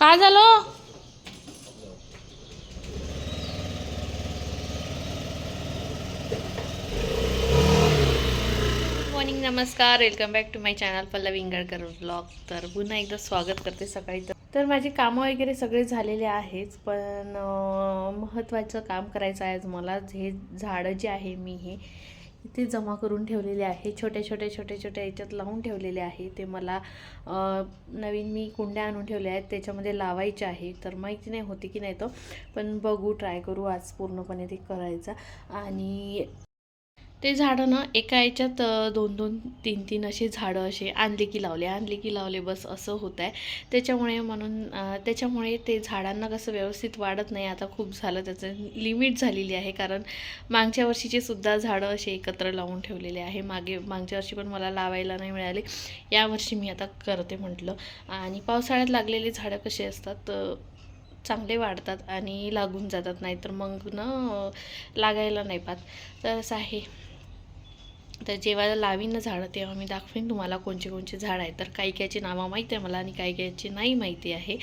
काय झालं? मॉर्निंग नमस्कार. Welcome back to my channel Pallavi Ingalkar blog तर पुन्हा एकदा स्वागत करते सकाळी. तर तर माझी कामं वगैरे सगळे झालेले आहेच पण महत्त्वाचं काम करायचं आहे आज मला. हे झाडं जे आहे मी हे इथे जमा करून ठेवलेले आहे. छोट्या छोट्या छोट्या छोट्या याच्यात लावून ठेवलेले आहे. ते मला नवीन मी कुंड्या आणून ठेवल्या आहेत. त्याच्यामध्ये लावायचे आहे. तर माहिती नाही होती की नाही तो. पण बघू ट्राय करू. आज पूर्णपणे ते करायचा. आणि ते झाडं ना एका याच्यात दोन दोन तीन तीन असे झाडं असे आणले की लावले. आणले की लावले बस असं होत आहे त्याच्यामुळे म्हणून त्याच्यामुळे ते झाडांना कसं व्यवस्थित वाढत नाही. आता खूप झालं त्याचं लिमिट झालेली आहे. कारण मागच्या वर्षीचे सुद्धा झाडं असे एकत्र लावून ठेवलेले आहे. मागे मागच्या वर्षी पण मला लावायला नाही मिळाले. यावर्षी मी आता करते म्हटलं. आणि पावसाळ्यात लागलेली झाडं कशी असतात चांगले वाढतात आणि लागून जातात. नाहीतर मग न लागायला नाही पाहत. तर असं आहे. तर जेव्हा लावीन ना झाडं तेव्हा मी दाखवेन तुम्हाला कोणचे कोणचे झाड आहे तर काही कायची नावं माहिती आहे मला आणि काही कायची नाही माहिती आहे.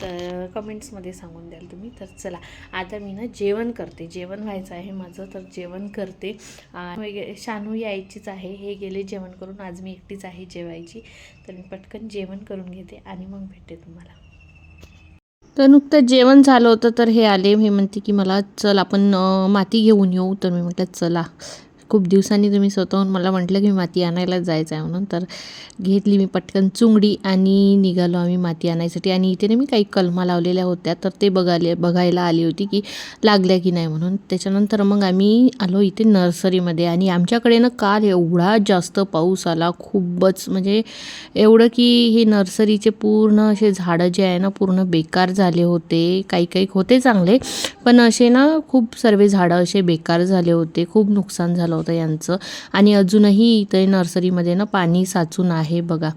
तर कमेंट्समध्ये सांगून द्याल तुम्ही. तर चला आता मी ना जेवण करते. जेवण व्हायचं आहे माझं तर जेवण करते. वगैरे शानू यायचीच आहे. हे गेले जेवण करून. आज मी एकटीच आहे जेवायची. तर मी पटकन जेवण करून घेते आणि मग भेटते तुम्हाला. तर नुकतं जेवण झालं होतं तर हे आले. हे म्हणते की मला चल आपण माती घेऊन येऊ. तर मी म्हटलं चला. खूप दिवसांनी तुम्ही स्वतःहून मला म्हटलं की माती आणायला जायचं आहे म्हणून तर घेतली मी पटकन चुंगडी आणि निघालो आम्ही माती आणायसाठी. आणि इथे ना मी काही कलमा लावलेल्या होत्या तर ते बघाले बघायला आली होती की लागल्या की नाही म्हणून. त्याच्यानंतर मग आम्ही आलो इथे नर्सरीमध्ये आणि आमच्याकडे ना काल एवढा जास्त पाऊस आला खूपच. म्हणजे एवढं की हे नर्सरीचे पूर्ण असे झाडं जे आहे ना पूर्ण बेकार झाले होते काही काही होते चांगले पण असे ना खूप सर्व झाडं असे बेकार झाले होते खूप नुकसान झालं होतं यांचं. आणि अजूनही इथे नर्सरीमध्ये ना पाणी साचून आहे बघा.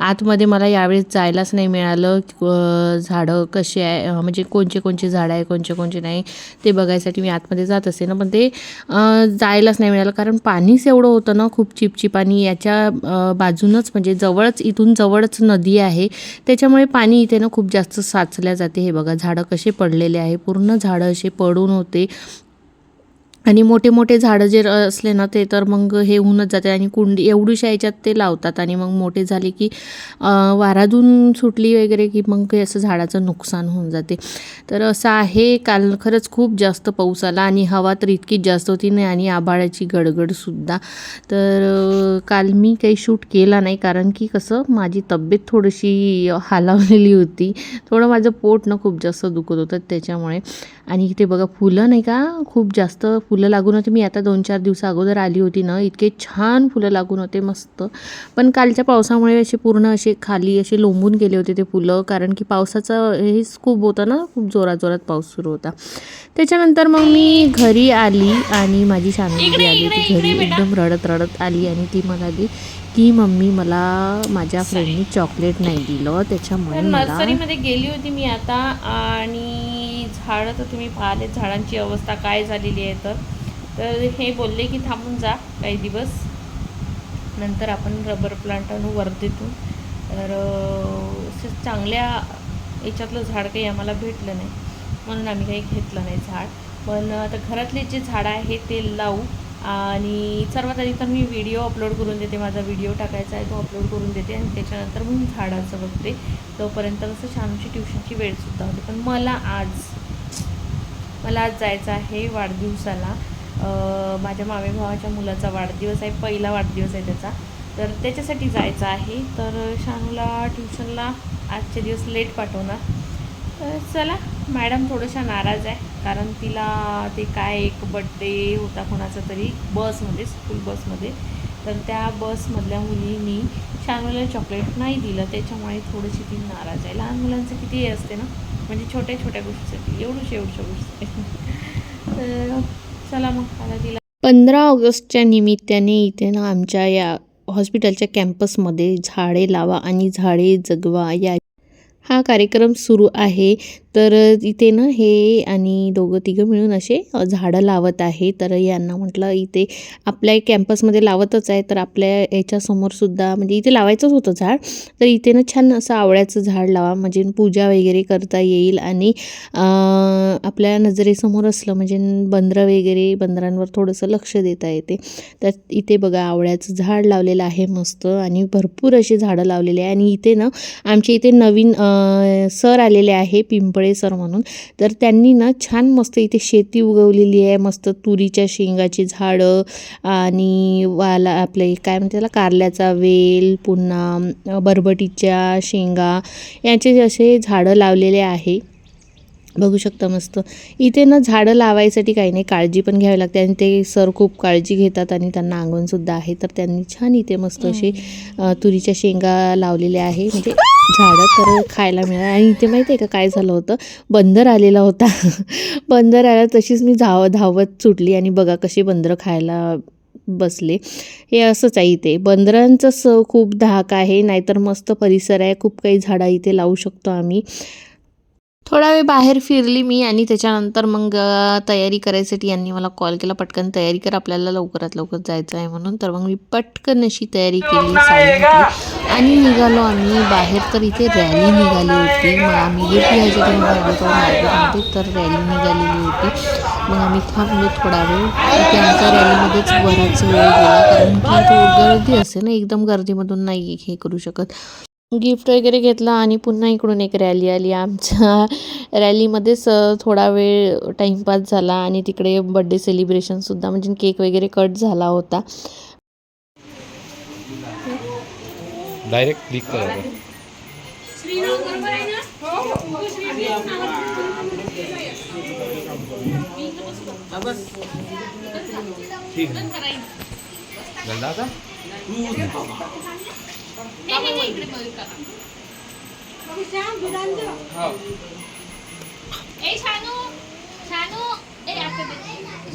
आतमध्ये मला यावेळेस जायलाच नाही मिळालं झाडं कसे आहे म्हणजे कोणचे कोणचे झाडं आहे कोणचे कोणचे नाही ते बघायसाठी मी आतमध्ये जात असे ना. पण ते जायलाच नाही मिळालं कारण पाणीच एवढं होतं ना खूप चिपचिप आणि याच्या बाजूनच म्हणजे जवळच इथून जवळच नदी आहे. त्याच्यामुळे पाणी इथे ना खूप जास्त साचल्या जाते हे बघा. झाडं कसे पडलेले आहे पूर्ण झाडं असे पडून होते. आणि मोठे मोठे झाडं जे असले ना ते तर मग हे होऊनच जाते आणि कुंडी एवढीशा याच्यात ते लावतात आणि मग मोठे झाले की वाराधून सुटली वगैरे की मग काही असं झाडाचं नुकसान होऊन जाते. तर असं आहे काल खरंच खूप जास्त पाऊस आला आणि हवा तर इतकीच जास्त होती नाही आणि आभाळाची गडगडसुद्धा तर काल मी काही शूट केला नाही कारण की कसं माझी तब्येत थोडीशी हालावलेली होती. थोडं माझं पोट ना खूप जास्त दुखत होतं त्याच्यामुळे. आणि इथे बघा फुलं नाही का खूप जास्त फुलं लागून होते. मी आता दोन चार दिवसा अगोदर आली होती ना इतके छान फुलं लागून होते मस्त. पण कालच्या पावसामुळे असे पूर्ण असे खाली असे लोंबून गेले होते ते फुलं कारण की पावसाचं हेच खूप होतं ना खूप जोरात जोरात पाऊस सुरू होता. त्याच्यानंतर मग मी घरी आली आणि माझी शांती आली ती घरी. एकदम रडत रडत आली आणि ती म्हणाली की मम्मी मला माझ्या फ्रेंडनी चॉकलेट नाही दिलं त्याच्यामुळे मला नर्सरीमध्ये गेली होती मी आता आणि झाडं तर तुम्ही पाहिले झाडांची अवस्था काय झालेली आहे तर. तर हे बोलले की थांबून जा काही दिवस. नंतर आपण रबर प्लांट आणू वर्धेतून तर असं चांगल्या याच्यातलं झाड काही आम्हाला भेटलं नाही. म्हणून आम्ही काही घेतलं नाही झाड. पण आता घरातले जे झाडं आहे ते लावू. आणि सर्वात आधी तर मी व्हिडिओ अपलोड करून देते माझा व्हिडिओ टाकायचा आहे तो अपलोड करून देते आणि त्याच्यानंतर मग झाडाचं बघते. तोपर्यंत कसं छानशी ट्युशनची वेळसुद्धा होते. पण मला आज मला आज जायचं आहे वाढदिवसाला. माझ्या मामे भावाच्या मुलाचा वाढदिवस आहे पहिला वाढदिवस आहे त्याचा. तर त्याच्यासाठी जायचं आहे. तर शानूला ट्युशनला आजचे दिवस लेट पाठवणार. तर चला मॅडम थोडंशा नाराज आहे कारण तिला ते काय एक बड्डे होता कोणाचा तरी बसमध्ये स्कूल बसमध्ये. तर त्या बसमधल्या मुलींनी शानूला चॉकलेट नाही दिलं. त्याच्यामुळे थोडीशी ती नाराज आहे. लहान मुलांचं किती हे असते ना? म्हणजे छोट्या छोट्या गोष्टीसाठी एवढंच एवढूशा गोष्टी. तर चला मग आता तिला पंधरा ऑगस्टच्या निमित्ताने इथे ना आमच्या या हॉस्पिटलच्या कॅम्पसमध्ये झाडे लावा आणि झाडे जगवा या हा कार्यक्रम सुरू आहे. तर इथे ना हे आणि दोघं तिघं मिळून असे झाडं लावत आहे. तर यांना म्हटलं इथे आपल्या कॅम्पसमध्ये लावतच आहे. तर आपल्या याच्यासमोरसुद्धा म्हणजे इथे लावायचंच होतं झाड. तर इथे ना छान असं आवळ्याचं झाड लावा. म्हणजे पूजा वगैरे करता येईल आणि आपल्या नजरेसमोर असलं म्हणजे बंदरं वगैरे बंदरांवर थोडंसं लक्ष देता येते. तर इथे बघा आवळ्याचं झाड लावलेलं आहे मस्त आणि भरपूर अशी झाडं लावलेली आहे. आणि इथे ना आमच्या इथे नवीन सर आलेले आहे पिंपळ सर म्हणून. तर त्यांनी ना छान मस्त इथे शेती उगवलेली आहे. मस्त तुरीच्या शेंगाची झाडं आणि वाला आपले काय म्हणते त्याला कारल्याचा वेल पुन्हा बरबटीच्या शेंगा यांचे असे झाडं लावलेले आहे. बघू शकता मस्त. इथे ना झाडं लावायसाठी काही नाही काळजी पण घ्यावी लागते आणि ते सर खूप काळजी घेतात आणि त्यांना अंगणसुद्धा आहे. तर त्यांनी छान इथे मस्त असे तुरीच्या शेंगा लावलेल्या आहे. म्हणजे झाडं तर खायला मिळालं आणि इथे माहिती आहे का काय झालं होतं? बंदर आलेला होता. बंदर आला तशीच मी धाव धावत सुटली आणि बघा कसे बंदरं खायला बसले. हे असंच आहे इथे. बंदरांचं स खूप धाक आहे नाहीतर मस्त परिसर आहे. खूप काही झाडं इथे लावू शकतो आम्ही. थोडा वेळ बाहेर फिरली मी आणि त्याच्यानंतर मग तयारी करायसाठी यांनी मला कॉल केला. पटकन तयारी कर आपल्याला लवकरात लवकर जायचं आहे म्हणून. तर मग मी पटकन अशी तयारी केली साडी आणि निघालो आम्ही. बाहेर तर इथे रॅली निघाली होती. मग आम्ही गिफ्ट घ्यायचं घेऊन आलो होतो मार्केटमध्ये तर रॅली निघालेली होती. मग आम्ही थांबलो थोडा वेळ. आमच्या रॅलीमध्येच बराच वेळ गेला. कारण की तो गर्दी असते ना एकदम गर्दीमधून नाही हे करू शकत. गिफ्ट वगैरे घेतलं आणि पुन्हा इकडून एक रॅली आली. आमच्या रॅलीमध्येच थोडा वेळ टाईमपास झाला आणि तिकडे बड्डे सेलिब्रेशनसुद्धा म्हणजे केक वगैरे कट झाला होता. डायरेक्ट क्लिक ठीक आहे झालं ए शानू शानू ए दे.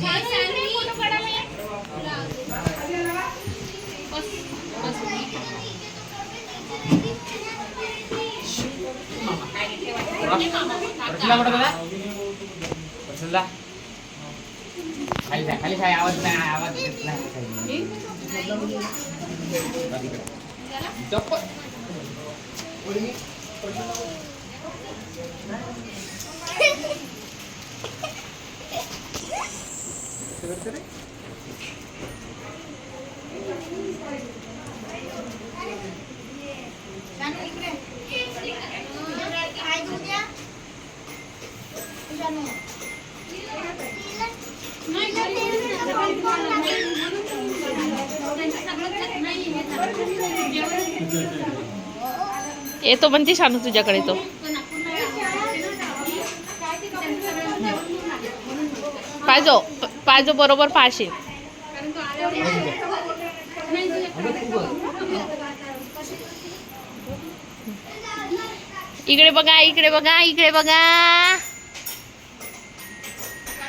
शानू फोटो ये. बस, बस. खाली खाली आवाज नाही आवाज नाही नाही येतो पण ती शानू तुझ्याकडे तो पाहिजो पाहिजो बरोबर पाशी इकडे बघा इकडे बघा इकडे बघा.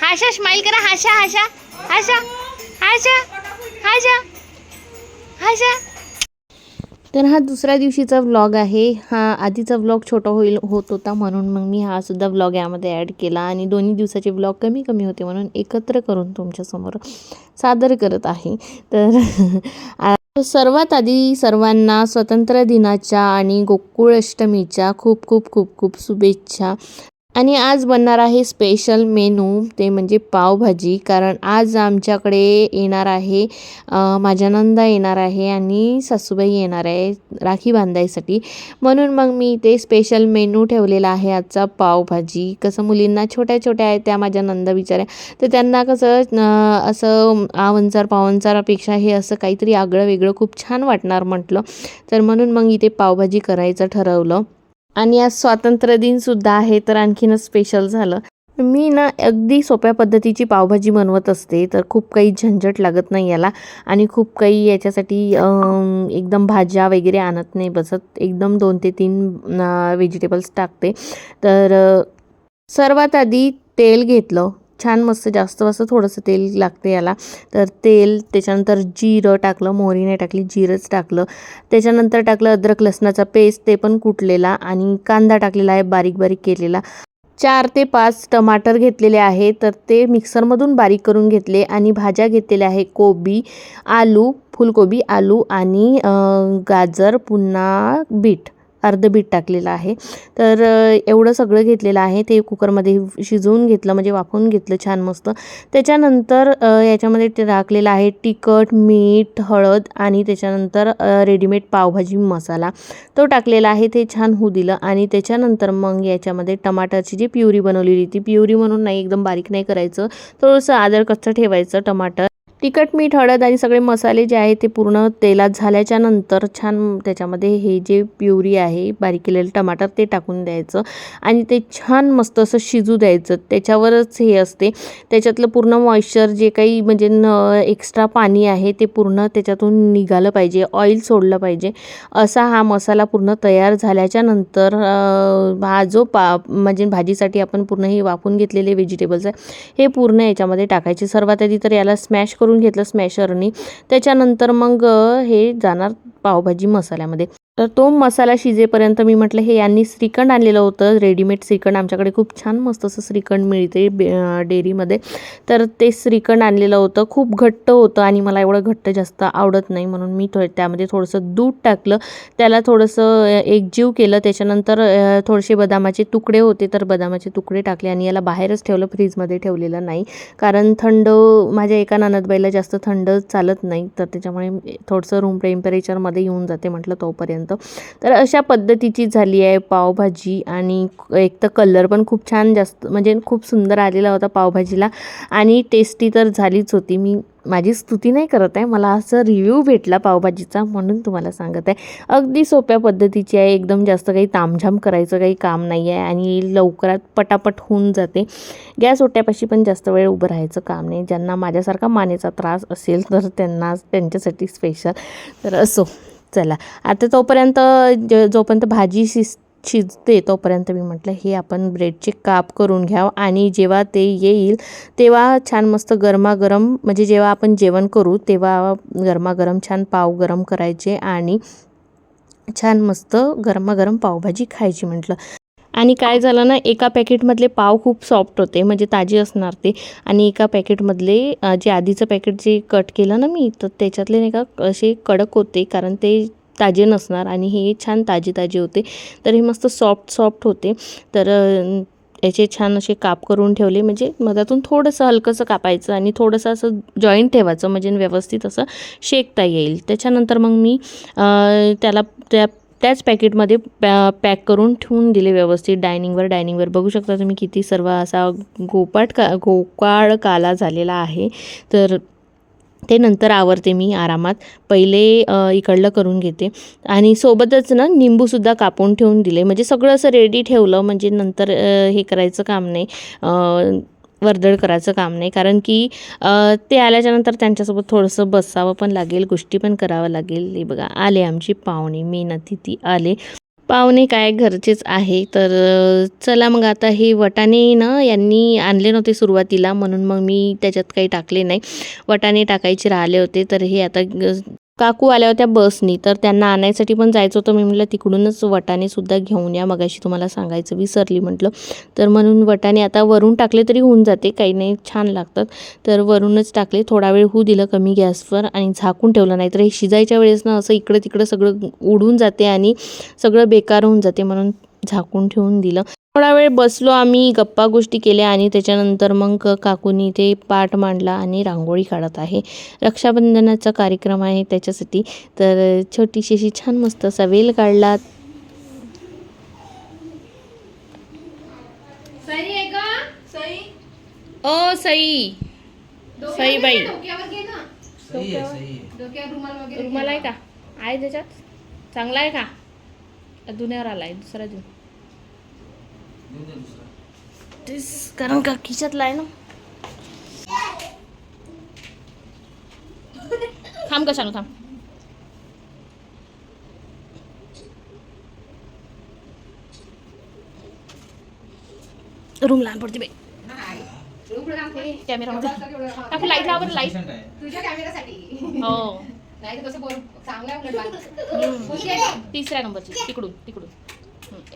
हाशा स्माईल करा हाशा हाशा. हाशा हाशा हाशा. हाशा. तर हा दुसऱ्या दिवशीचा व्लॉग आहे. हा आधीचा व्लॉग छोटा होईल होत होता म्हणून मग मी हा सुद्धा व्लॉग यामध्ये ॲड केला आणि दोन्ही दिवसाचे व्लॉग कमी कमी होते म्हणून एकत्र करून तुमच्यासमोर सादर करत आहे. तर सर्वात आधी सर्वांना स्वतंत्र दिनाच्या आणि गोकुळ अष्टमीच्या खूप खूप खूप खूप शुभेच्छा. आणि आज बनणार आहे स्पेशल मेनू ते म्हणजे पावभाजी. कारण आज आमच्याकडे येणार आहे माझ्या नंदा येणार आहे आणि सासूबाई येणार आहे राखी बांधायसाठी. म्हणून मग मी ते स्पेशल मेनू ठेवलेला आहे आजचा पावभाजी. कसं मुलींना छोट्या छोट्या आहेत त्या माझ्या नंदा बिचाऱ्या. तर त्यांना कसं असं आवंचार पावंचारापेक्षा हे असं काहीतरी आगळं वेगळं खूप छान वाटणार म्हटलं. तर म्हणून मग इथे पावभाजी करायचं ठरवलं. आणि आज स्वातंत्र्य दिनसुद्धा आहे तर आणखीनच स्पेशल झालं. मी ना अगदी सोप्या पद्धतीची पावभाजी बनवत असते तर खूप काही झंझट लागत नाही याला. आणि खूप काही याच्यासाठी एकदम भाज्या वगैरे आणत नाही बसत. एकदम दोन ते तीन व्हेजिटेबल्स टाकते. तर सर्वात आधी तेल घेतलं. छान मस्त जास्त असं थोडंसं तेल लागते याला. तर तेल त्याच्यानंतर जिरं टाकलं मोहरी नाही टाकली जिरंच टाकलं. त्याच्यानंतर टाकलं अद्रक लसणाचा पेस्ट ते पण कुटलेला. आणि कांदा टाकलेला आहे बारीक बारीक केलेला. चार ते पाच टमाटर घेतलेले आहे तर ते मिक्सरमधून बारीक करून घेतले. आणि भाज्या घेतलेल्या आहे कोबी आलू फुलकोबी आलू आणि गाजर पुन्हा बीट. अर्धं बीट टाकलेलं आहे. तर एवढं सगळं घेतलेलं आहे. ते कुकरमध्ये शिजवून घेतलं म्हणजे वाफवून घेतलं छान मस्त. त्याच्यानंतर याच्यामध्ये ते टाकलेलं आहे तिखट मीठ हळद आणि त्याच्यानंतर रेडीमेड पावभाजी मसाला. तो टाकलेला आहे ते छान होऊ दिलं आणि त्याच्यानंतर मग याच्यामध्ये टमाटरची जी प्युरी बनवलेली ती प्युरी म्हणून नाही एकदम बारीक नाही करायचं. थोडंसं आदर कच्चं ठेवायचं टमाटर. तिखट मीठ हळद आणि सगळे मसाले जे आहे ते पूर्ण तेलात झाल्याच्यानंतर छान त्याच्यामध्ये हे जे प्युरी आहे बारीक केलेलं टमाटर ते टाकून द्यायचं आणि ते छान मस्त असं शिजू द्यायचं. त्याच्यावरच हे असते. त्याच्यातलं पूर्ण मॉइश्चर जे काही म्हणजे न एक्स्ट्रा पाणी आहे ते पूर्ण त्याच्यातून निघालं पाहिजे ऑइल सोडलं पाहिजे. असा हा मसाला पूर्ण तयार झाल्याच्यानंतर हा जो पा म्हणजे भाजीसाठी आपण पूर्ण हे वाफून घेतलेले व्हेजिटेबल्स आहे हे पूर्ण याच्यामध्ये टाकायचे. सर्वात आधी तर याला स्मॅश करून घेतलं स्मॅशरनी त्याच्यानंतर मग हे जाणार पावभाजी मसाल्यामध्ये. तर तो मसाला शिजेपर्यंत मी म्हटलं हे यांनी श्रीखंड आणलेलं होतं रेडीमेड श्रीखंड आमच्याकडे खूप छान मस्त असं श्रीखंड मिळते डेअरीमध्ये. तर ते श्रीखंड आणलेलं होतं खूप घट्ट होतं आणि मला एवढं घट्ट जास्त आवडत नाही म्हणून मी थो त्यामध्ये थोडंसं दूध टाकलं. त्याला थोडंसं एकजीव केलं. त्याच्यानंतर थोडेसे बदामाचे तुकडे होते तर बदामाचे तुकडे टाकले आणि याला बाहेरच ठेवलं फ्रीजमध्ये ठेवलेलं नाही. कारण थंड माझ्या एका ननदबाईला जास्त थंड चालत नाही तर त्याच्यामुळे थोडंसं रूम टेम्परेचरमध्ये येऊन जाते म्हटलं तोपर्यंत. तर अशा पद्धतीची झाली आहे पावभाजी आणि एक तर कलर पण खूप छान जास्त म्हणजे खूप सुंदर आलेला होता पावभाजीला. आणि टेस्टी तर झालीच होती. मी माझी स्तुती नाही करत आहे. मला असं रिव्ह्यू भेटला पावभाजीचा म्हणून तुम्हाला सांगत आहे. अगदी सोप्या पद्धतीची आहे. एकदम जास्त काही तामझाम करायचं काही काम नाही आहे आणि लवकरात पटापट होऊन जाते. गॅस ओट्यापाशी पण जास्त वेळ उभं राहायचं काम नाही. ज्यांना माझ्यासारखा मानेचा त्रास असेल तर त्यांना त्यांच्यासाठी स्पेशल तर असो. चला. आता तोपर्यंत ज जोपर्यंत भाजी शिज शिजते तोपर्यंत मी म्हटलं हे आपण ब्रेडचे काप करून घ्यावं आणि जेव्हा ते येईल तेव्हा छान मस्त गरमागरम म्हणजे जेव्हा आपण जेवण करू तेव्हा गरमागरम छान पाव गरम करायचे आणि छान मस्त गरमागरम पावभाजी खायची म्हटलं. आणि काय झालं ना एका पॅकेटमधले पाव खूप सॉफ्ट होते म्हणजे ताजे असणार ते. आणि एका पॅकेटमधले जे आधीचं पॅकेट जे कट केलं ना मी तर त्याच्यातले नाही का असे कडक होते कारण ते ताजे नसणार आणि हे छान ताजे ताजे होते. तर हे मस्त सॉफ्ट सॉफ्ट होते. तर याचे छान असे काप करून ठेवले म्हणजे मधातून थोडंसं हलकंसं कापायचं आणि थोडंसं असं जॉईंट ठेवायचं म्हणजे व्यवस्थित असं शेकता येईल. त्याच्यानंतर मग मी त्याला त्या त्याच पॅकेटमध्ये पॅ पॅक करून ठेवून दिले व्यवस्थित डायनिंगवर. डायनिंगवर बघू शकता तुम्ही किती सर्व असा गोपाट का गोकाळ काला झालेला आहे. तर ते नंतर आवरते मी आरामात. पहिले इकडलं करून घेते. आणि सोबतच ना निंबूसुद्धा कापून ठेवून दिले. म्हणजे सगळं असं रेडी ठेवलं. म्हणजे नंतर हे करायचं काम नाही. वर्दळ करायचं काम नाही. कारण की ते आल्याच्यानंतर त्यांच्यासोबत थोडंसं बसावं पण लागेल गोष्टी पण करावं लागेल. हे बघा आले आमची पाहुणे मेन अतिथी आले. पाहुणे काय घरचेच आहे तर चला मग आता हे वटाणे ना यांनी आणले नव्हते सुरुवातीला म्हणून मग मी त्याच्यात काही टाकले नाही. वटाणे टाकायचे राहिले होते तर हे आता काकू आल्या होत्या बसनी तर त्यांना आणायसाठी पण जायचं होतं. मी म्हटलं तिकडूनच वटाणेसुद्धा घेऊन या मगाशी तुम्हाला सांगायचं विसरली म्हटलं. तर म्हणून वटाणे आता वरून टाकले तरी होऊन जाते काही नाही छान लागतात. तर वरूनच टाकले थोडा वेळ होऊ दिलं कमी गॅसवर आणि झाकून ठेवलं नाही तर हे शिजायच्या वेळेस ना असं इकडं तिकडं सगळं उडून जाते आणि सगळं बेकार होऊन जाते म्हणून झाकून ठेवून दिलं. थोडा वेळ बसलो आम्ही गप्पा गोष्टी केल्या आणि त्याच्यानंतर मग काकूनी ते पाट मांडला आणि रांगोळी काढत आहे. रक्षाबंधनाचा कार्यक्रम आहे त्याच्यासाठी. तर छोटीशी अशी छान मस्त असा वेल काढला. ओ सई. सई बाई. रुमाल आहे का? आहे त्याच्यात? चांगला आहे का? दुन्यावर आलाय दुसरा देऊ. तेच कारण का खिशातला आहे ना? थांब कशाला थांब. रूम लहान पडते बाई. हे काकू लाइट लावा बरं लाइट तुझ्या कॅमेरासाठी. हो. नाही तर कसं बोल चांगलं? तिसऱ्या नंबरची तिकडून तिकडून.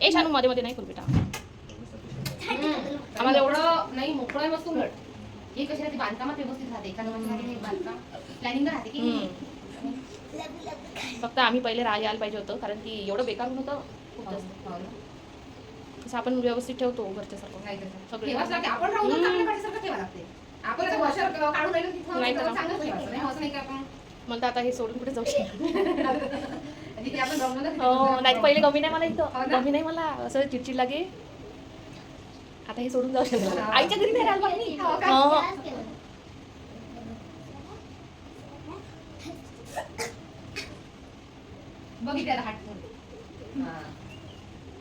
ए शानू मध्ये मध्ये नाही करू बेटा. आम्हाला एवढं नाही मोकळं आहे मस्त उलट हे कशी राहते? बांधकामात व्यवस्थित राहते. एका नंबर बांधकाम. प्लॅनिंग राहते की. फक्त आम्ही पहिले राह यायला पाहिजे होतं कारण की एवढं बेकार होतं खूप हो, जास्त. हो ना. तसं आपण व्यवस्थित ठेवतो नाही लागते. आपण राहून घरच्यासारखं ठेवावं लागते. आपण असं वर्षावर काढून राहिलं तिथं नाही ठेवायचं नाही? असं नाही की आपण? मला तर आता हे सोडून कुठे जाऊ शकत हो नाही पहिले कमी नाही मला हो इथं? कमी नाही मला. असं चिडचिड लागे. आता हे सोडून जाऊ शकत आईच्या घरी नाही राहिलं.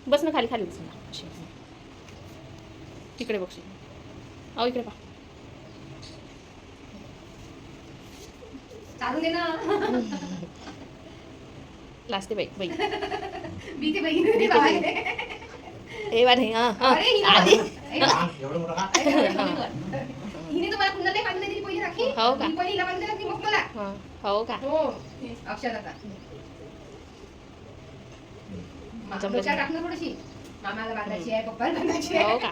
बस ना खाली खाली बस ना. तिकडे बघशील. अहो इकडे पा चालू दे ना. लाजते बाई बाई. मी ते आहे. हे नाही हा हा. अरे हिने आधी. ए, बा. एवढं मोठं का अरे, अरे, कमी कर. हिने तुम्हाला कुंडल नाही बांधली दिली पहिली राखी हो का? मी पहिली हिला बांधली राखी मग मला हा. हो का हो अक्षराचा जमलं. डोक्यात टाकणं थोडीशी मामाला बांधायची आहे पप्पाला बांधायची हो आहे का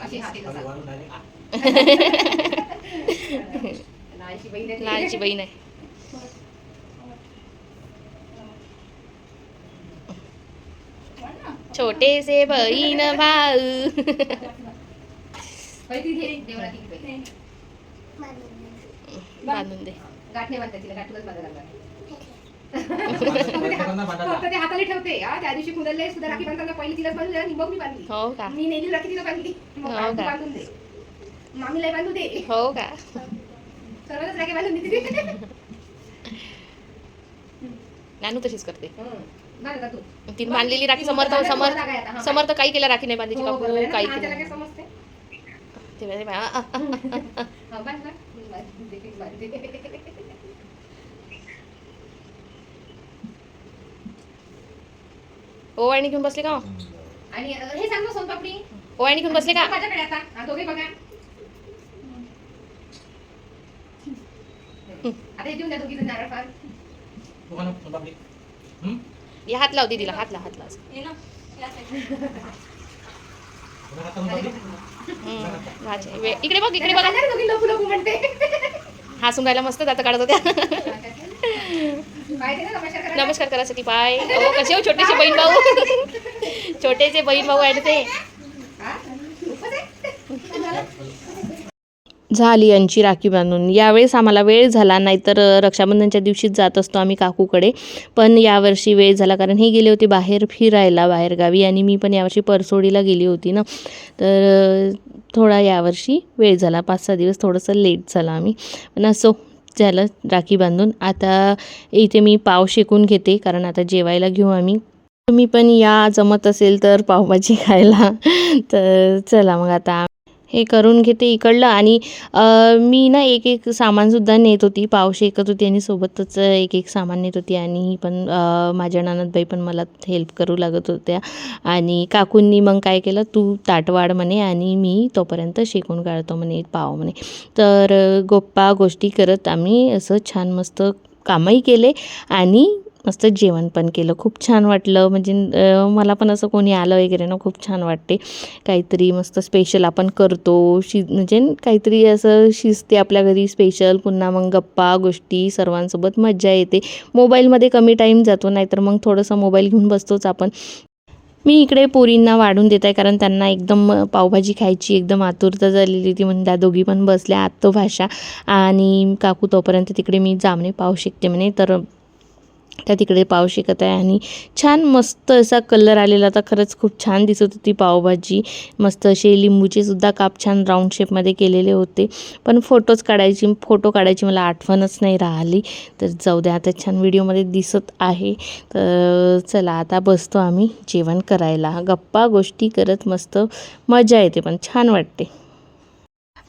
अशी हाती खाली कसा. वाळून direct. लहानशी बहीण आहे ती. लहानची बहीण आहे छोटे से बहीण भाऊ बाई ती घे, देवराती घे बाई. बांधून दे गाठ नाही बांधता तिला गाठूनच बांधायला लागणार. बांधताना बांधायला. फक्त ते हाताने ठेवते. त्या दिवशी कुंडलले सुद्धा राखी बांधताना पहिली तिलाच बांधली आणि मग मी बांधली. हो का? मी नेली राखी तिला बांधली. हो? बांधून दे. मामीला बांधू दे. हो का? सर्वच राखी बांधून दिली नानू तशीच करते. तिने बांधलेली राखी समर्थ ती समर्थ. समर्थ काही केलं राखी नाही बांधायची हो? काही हा, काय केलं. ओवाळणी घेऊन बसले का आणि हे सांग ना सोनपापडी. ओवाळणी घेऊन बसले का? माझ्याकडे आता हा, दोघे बघा. आता हे देऊन द्या दोघीचं नारळ फार. हे हात लाव दीदीला हात लाव हात लाव. इकडे. बघ इकडे बघ. हसून राहिला मस्त दात काढत होत्या नमस्कार करा. पाय कसे हो छोटेसे बहीण भाऊ. छोटेसे बहीण भाऊ आहेत ते हा? खूपच आहे. झाली यांची राखी बांधून. यावेळेस आम्हाला वेळ झाला नाहीतर रक्षाबंधनच्या दिवशीच जात असतो आम्ही काकूकडे. पण यावर्षी वेळ झाला कारण हे गेले होते बाहेर फिरायला बाहेरगावी आणि मी पण यावर्षी परसोडीला गेली होती ना. तर थोडा यावर्षी वेळ झाला पाच सहा दिवस थोडंसं लेट झाला आम्ही. पण असो झालं राखी बांधून. आता इथे मी पाव शेकून घेते कारण आता जेवायला घेऊ आम्ही. तुम्ही पण या जमत असेल तर पावभाजी खायला. तर चला मग आता हे करून घेते इकडलं. आणि मी ना एक एक सामानसुद्धा नेत होती. पाव शेकत होती आणि सोबतच एक एक सामान नेत होती. आणि ही पण माझ्या ननदबाई पण मला हेल्प करू लागत होत्या. आणि काकूंनी मग काय केलं? तू ताटवाड म्हणे आणि मी तोपर्यंत शेकून काढतो म्हणे पाव म्हणे. तर गोप्पा गप्पा गोष्टी करत आम्ही असं छान मस्त कामही केले. आणि मस्त जेवण पण केलं. खूप छान वाटलं. म्हणजे मला पण असं कोणी आलं वगैरे ना खूप छान वाटते. काहीतरी मस्त स्पेशल आपण करतो. शि म्हणजे काहीतरी असं शिजते आपल्या घरी स्पेशल पुन्हा मग गप्पा गोष्टी सर्वांसोबत मज्जा येते. मोबाईलमध्ये कमी टाईम जातो नाहीतर मग थोडंसं मोबाईल घेऊन बसतोच आपण. मी इकडे पोरींना वाढून देत आहे कारण त्यांना एकदम पावभाजी खायची एकदम आतुरता झालेली होती म्हणजे त्या दोघी पण बसल्या आत्तो भाषा. आणि काकू तोपर्यंत तिकडे मी जामणे पाव शिकते म्हणे. तर त्या तिकडे पाव शिकत आहे आणि छान मस्त असा कलर आलेला होता. खरंच खूप छान दिसत होती पावभाजी. मस्त असे लिंबूचे सुद्धा काप छान राऊंड शेपमध्ये केलेले होते. पण फोटोज काढायची फोटो काढायची मला आठवणच नाही राहिली. तर जाऊ द्या आता छान व्हिडिओमध्ये दिसत आहे. तर चला आता बसतो आम्ही जेवण करायला. गप्पा गोष्टी करत मस्त मजा येते पण छान वाटते.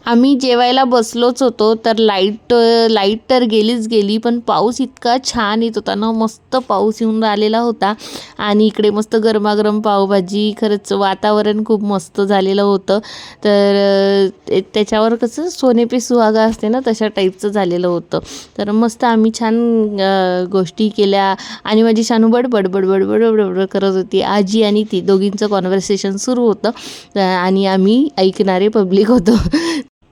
आम्ही जेवायला बसलोच होतो तर लाइट लाइट तर गेलीच गेली पण पाऊस इतका छान येत होता ना मस्त पाऊस येऊन राहिलेला होता. आणि इकडे मस्त गरमागरम पावभाजी खरंच वातावरण खूप मस्त झालेलं होतं. तर ते- त्याच्यावर कसं सोने पे सुहागा असते ना तशा टाईपचं झालेलं होतं. तर मस्त आम्ही छान गोष्टी केल्या. आणि माझी शानू बडबड बडबड बडबड बडबड करत होती. आजी आणि ती दोघींचं कॉन्व्हर्सेशन सुरू होतं. आणि आम्ही ऐकणारे पब्लिक होतो.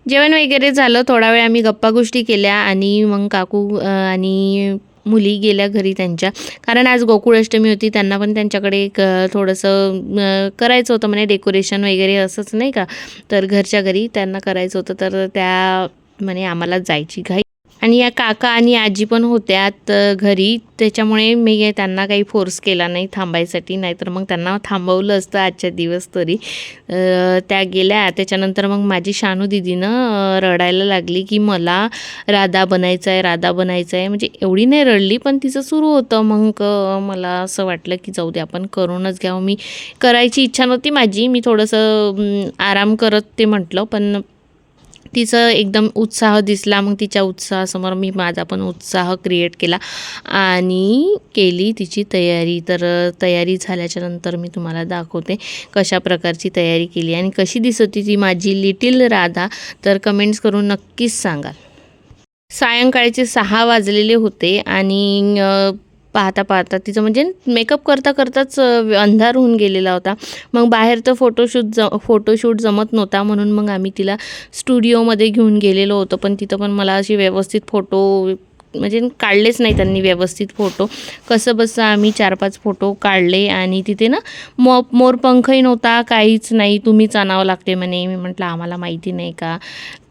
जेवण वगैरे झालं थोडा वेळ आम्ही गप्पा गोष्टी केल्या आणि मग काकू आणि मुली गेल्या घरी त्यांच्या. कारण आज गोकुळाष्टमी होती त्यांना पण त्यांच्याकडे एक थोडंसं करायचं होतं म्हणे डेकोरेशन वगैरे असंच नाही का? तर घरच्या घरी त्यांना करायचं होतं तर त्या म्हणे आम्हाला जायची घाई आणि या काका आणि आजी पण होत्या घरी. त्याच्यामुळे मी त्यांना काही फोर्स केला नाही थांबायसाठी. नाहीतर मग त्यांना थांबवलं असतं आजच्या दिवस तरी. त्या गेल्या. त्याच्यानंतर मग माझी शानू दिदीनं रडायला लागली की मला राधा बनायचं आहे राधा बनायचं आहे म्हणजे एवढी नाही रडली पण तिचं सुरू होतं. मग मला असं वाटलं की जाऊ दे आपण करूनच घ्यावं. मी करायची इच्छा नव्हती माझी. मी थोडंसं आराम करत ते म्हटलं. पण तिचं एकदम उत्साह दिसला मग तिच्या उत्साहासमोर मी माझा पण उत्साह क्रिएट केला आणि केली तिची तयारी. तर तयारी झाल्याच्यानंतर मी तुम्हाला दाखवते कशा प्रकारची तयारी केली आणि कशी दिसत होती ती माझी लिटिल राधा. तर कमेंट्स करून नक्कीच सांगाल. सायंकाळचे सहा वाजलेले होते आणि पाहता पाहता तिचं म्हणजे मेकअप करता करताच अंधार होऊन गेलेला होता. मग बाहेर तर फोटोशूट ज फोटोशूट जमत नव्हता म्हणून मग आम्ही तिला स्टुडिओमध्ये घेऊन गेलेलो होतो. पण तिथं पण मला अशी व्यवस्थित फोटो म्हणजे काढलेच नाही त्यांनी व्यवस्थित फोटो कसं बसं आम्ही चार पाच फोटो काढले आणि तिथे ना मो मोरपंखही नव्हता काहीच नाही तुम्हीच आणावं लागते म्हणे. मी म्हटलं आम्हाला माहिती नाही का?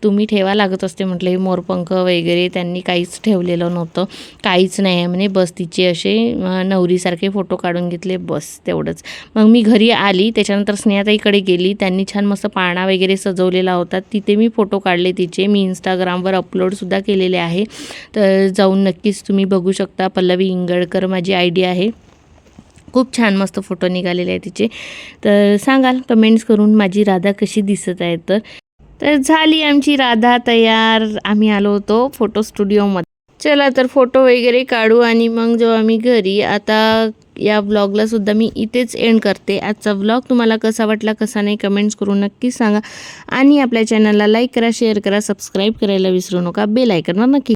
तुम्ही ठेवा लागत असते म्हटलं हे मोरपंख वगैरे त्यांनी काहीच ठेवलेलं नव्हतं. काहीच नाही आहे म्हणे बस तिचे असे नवरीसारखे फोटो काढून घेतले बस तेवढंच. मग मी घरी आली त्याच्यानंतर स्नेहाताईकडे गेली त्यांनी छान मस्त पाळणा वगैरे सजवलेला होता. तिथे मी फोटो काढले तिचे मी इंस्टाग्रामवर अपलोडसुद्धा केलेले आहे. तर जाऊन नक्कीच तुम्ही बघू शकता पल्लवी इंगळकर माझी आय आहे. खूप छान मस्त फोटो निघालेले आहे तिचे. तर सांगाल कमेंट्स करून माझी राधा कशी दिसत आहे तर? तर झाली आमची राधा तयार. आम्ही आलो होतो फोटो स्टुडिओमध्ये चला तर फोटो वगैरे काढू आणि मग जेव्हा आम्ही घरी. आता या ब्लॉगला सुद्धा मी इथेच एंड करते. आजचा ब्लॉग तुम्हाला कसा वाटला कसा नाही कमेंट्स करून नक्कीच सांगा. आणि आपल्या चॅनलला लाईक करा शेअर करा सबस्क्राईब करायला विसरू नका. बेल आयकनवर नक्की